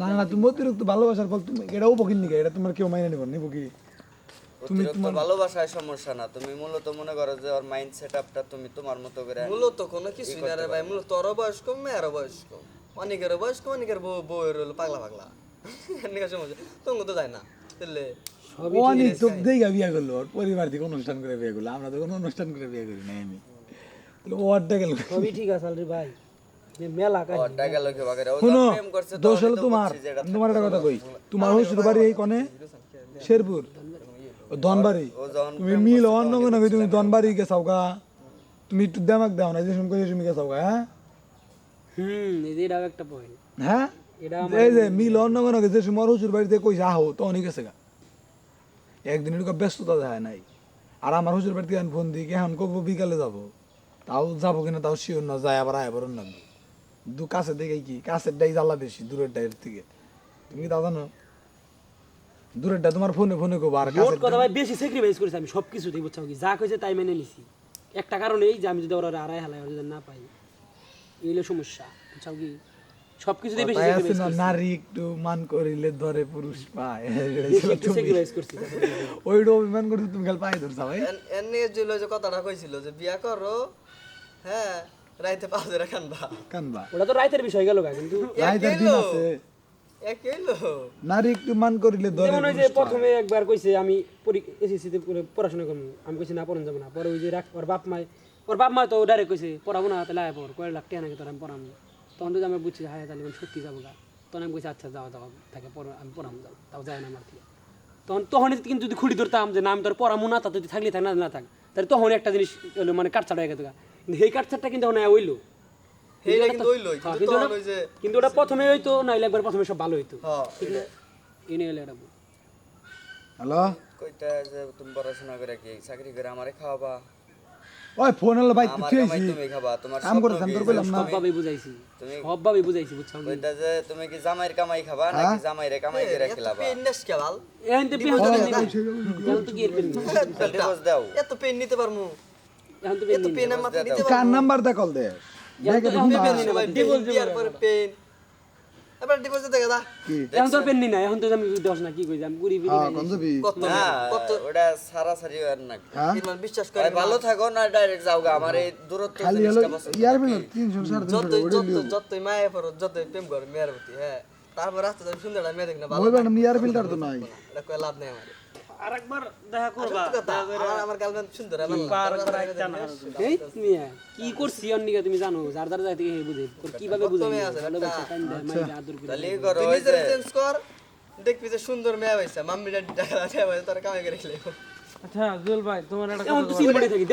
না না তুমি অতিরিক্ত ভালোবাসার ফল তুমি এটাও বকিন নিকে? এটা তোমার কেউ মাইনে নেবার নিব কি? তুমি অতিরিক্ত ভালোবাসায় সমস্যা না। তুমি মূলত মনে করো যে ওর মাইন্ড সেটআপটা তুমি তোমার মতো করে মূলত কোনো কিছুই না রে ভাই মূলত তোর বয়স কম মেয়ের বয়স কম। অনেকের বয়স কম অনেকের বউ বউয়ের হলো পাগলা পাগলা। এনেকা সমস্যা। তোমাকে তো যায় না। তাহলে অনেক চোখ দেখে বিয়ে করল ওর পরিবার থেকে অনুষ্ঠান করে বিয়ে করল। আমরা তো কোনো অনুষ্ঠান করে বিয়ে করি নাই আমি। তাহলে ও গেল সবই ঠিক আছে ভাই দোষ হলো তোমার বুঝছি যে এটা আমি তোমার একটা কথা কই তোমার শ্বশুর বাড়ি এই কনে? শেরপুর। ধনবাড়ি। তুমি মিল অন্য কোনো তুমি ধনবাড়ি গেছাও গা তুমি একটু দেমাক দাও না যে শুন করে তুমি গেছাও গা হ্যাঁ? হুম যে এটাও একটা পয়েন্ট হ্যাঁ? এটা এই যে মিল অন্য কোনো বাড়িতে কই তো অনেক গেছে গা একদিন এরকম ব্যস্ততা যায় নাই। আর আমার শ্বশুর বাড়িতে ফোন দিই এখন কব বিকালে যাব? তাও যাব কিনা তাও শিওর না যায় আবার আয় বরণ লাগবে। দু কাছে দেখে কি? কাছের ডাই জ্বালা বেশি দূরের ডাইয়ের থেকে। তুমি কি তা জানো? দূরেরটা তোমার ফোনে ফোনে কব আর কাছের কথা ভাই বেশি স্যাক্রিফাইস করেছি আমি সব কিছুতেই বুঝছ কি? যা কইছে তাই মেনে নিছি। একটা কারণে এই যে আমি যদি ওরা আড়াই হালাই যদি না পাই এই হলো সমস্যা বুঝছ কি? সব কিছুতেই বেশি স্যাক্রিফাইস না, নারী একটু মান করিলে ধরে পুরুষ পায়। একটু। স্যাক্রিফাইস করছি ওইটা অভিমান করতে তুমি খালি পায়ে ধরছা ভাই। এনে যে যে কথাটা কইছিল যে বিয়া করো হ্যাঁ রাইতে পাঁচ হাজার খানবা কানবা। ওটা তো রাইতের বিষয় গেল কিন্তু রাইতের দিন আছে। নারী একটু মান করিলে যেমন ওই যে প্রথমে একবার কইছে আমি এসএসসিতে পড়াশোনা করব আমি কইছি না পড়ান যাব না। পরে ওই যে রাখ ওর বাপ মাই ওর বাপ মা তো ডাইরেক্ট কইছে পড়াবো না তাহলে আয় পড় কয় লাখ টাকা নাকি তোর আমি পড়াবো তখন তো আমি বুঝছি হ্যাঁ তাহলে আমি সত্যি যাব গা। তখন আমি কইছি আচ্ছা যাও যাও তাকে আমি পড়াবো যাও। তাও যায় না আমার থেকে। তখন তখনই কিন্তু যদি খুঁড়ি ধরতাম যে না আমি তোর পড়াবো না তা তুই থাকলে থাক না না থাক। তাহলে তখন একটা জিনিস হলো মানে কাটছাড় হয়ে গেছে সেই কাটছাড়টা কিন্তু এখন হইল। কিন্তু হইল হ্যাঁ, কিন্তু ওটা- ওই যে কিন্তু ওটা প্রথমে হইতো নাইলে একবার প্রথমে সব ভালো হইতো। হ্যাঁ ঠিক না এই নিয়ে এটা। হ্যালো? কইতা যে তুমি পড়াশোনা করে কি চাকরি করে আমারে খাওয়াবা? ওই ফোন হলো ভাই তুই কামাই তুমি খাবা তোমার কাম করে কাম করে কইলাম না। সবভাবে বুঝাইছি। তুমি- সবভাবে বুঝাইছি বুঝছ? কইতা যে তুমি কি জামাইয়ের কামাই খাবা নাকি জামাইরে কামাই করে এত খেলাবা? পেন নেস কে বাল? এখন তো পেন তো কি পেন দাও। এত পেন নিতে পারমু? কার নাম্বার দা কল দে। এখন তো- এখন তো পেন নেই না ভাই। ডিভোর্স বিয়ার পরে পেন। এবার ডিভোর্স দেখে দা। কি? এখন তো আর পেন নেই না এখন তো আমি দশ না কি কই আমি ঘুরি ফিরি খাই। কোন যাবি কত না কত? ওটা সারাসারি আর না। ইরমান বিশ্বাস ভাই, করে ভালো থাকো না ডাইরেক্ট যাও আমার এই দূরত্ব খালি হলো জিনিসটা পছন্দ ইয়ার বিল 300 সাড়ে যতই 300 ওটা যত যতই মায়ে পড়ো যতই প্রেম করো মেয়ের প্রতি হ্যাঁ। তারপর রাস্তা সুন্দর মেয়ে দেখ না ভালো ওই ম্যাডাম তো নাই। লাভ নেই আমার। আরেকবার দেখা করবা আমার আমার গার্লফ্রেন্ড সুন্দর আমার এই মিয়া, কি করছি অন্যকে তুমি জানো যার যার যাই থেকে বুঝে কীভাবে বুঝাই প্রথমে আছে ভালোবাসা কান্দা আদর করে তাহলে করো তুই ওই নিজের যে চেঞ্জ কর দেখবি যে সুন্দর মেয়ে হইছে মাম্মি ডাকা তোর কামাই করে আচ্ছা ভাই তোমার একটা